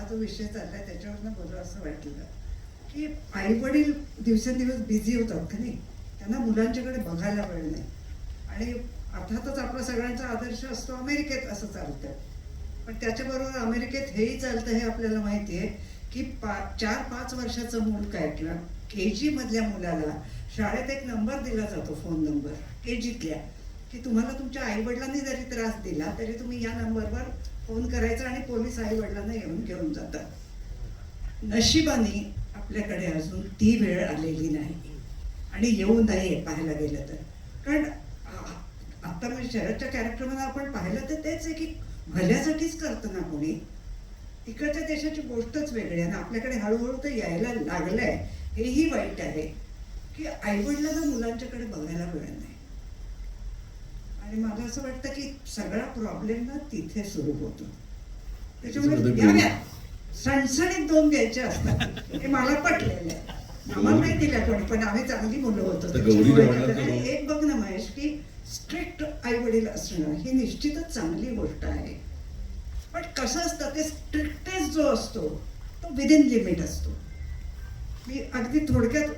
हा जो विषय चाललाय त्याच्यावरनं बोलावं असं वाटलं की आई वडील दिवसेंदिवस बिझी होतात का नाही त्यांना मुलांच्याकडे बघायला वेळ नाही. आणि अर्थातच आपला सगळ्यांचा आदर्श असतो अमेरिकेत असं चालतं पण त्याच्याबरोबर अमेरिकेत हेही चालतं हे आपल्याला माहिती आहे की पा चार पाच वर्षाचं मूल काय किंवा के जी मधल्या मुलाला शाळेत एक नंबर दिला जातो फोन नंबर के जीतल्या की तुम्हाला तुमच्या आई वडिलांनी जरी त्रास दिला तरी तुम्ही या नंबरवर फोन करायचा आणि पोलीस आई वडिलांना येऊन घेऊन जातात. नशिबाने आपल्याकडे अजून ती वेळ आलेली नाही. आणि येऊ नये पाहायला गेलं तर. कारण आता म्हणजे शरदच्या कॅरेक्टरमध्ये आपण पाहिलं तर तेच आहे की भल्यासाठीच करतं ना कोणी. तिकडच्या देशाची गोष्टच वेगळी आहे ना आपल्याकडे हळूहळू तर यायला लागलंय. हेही वाईट आहे की आईवडिलांना मुलांच्याकडे बघायला वेळ नाही. आणि मला असं वाटतं की सगळा प्रॉब्लेम ना तिथे सुरू होतो. त्याच्यामुळे द्याव्या सणसणीत दोन द्यायचे असतात. हे मला पटलेलं आहे. आम्हाला नाही दिल्या कोणी? पण आम्ही चांगली मुलं होतो. एक बघ ना महेश की स्ट्रिक्ट आई वडील असणं ही निश्चितच चांगली गोष्ट आहे. पण कसं असतं ते स्ट्रिक्टेस्ट जो असतो तो विदिन लिमिट असतो. मी अगदी थोडक्यात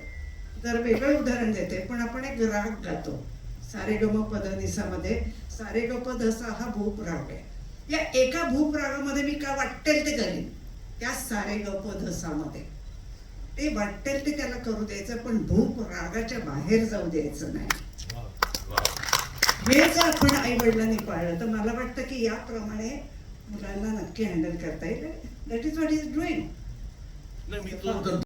जर वेगळं उदाहरण देते पण आपण एक राग गातो. सारे गम पद निसामध्ये सारे ग पद असा हा भूप राग आहे. या एका भूप रागामध्ये मी काय वाटेल ते करीन? त्या सारे ग पदमध्ये ते वाटेल ते त्याला करू द्यायचं पण भूप रागाच्या बाहेर जाऊ द्यायचं नाही. हे जर आपण आई वडिलांनी पाळलं तर मला वाटतं की याप्रमाणे मुलांना नक्की हँडल करता येईल. That is what is doing नाही मी तो तर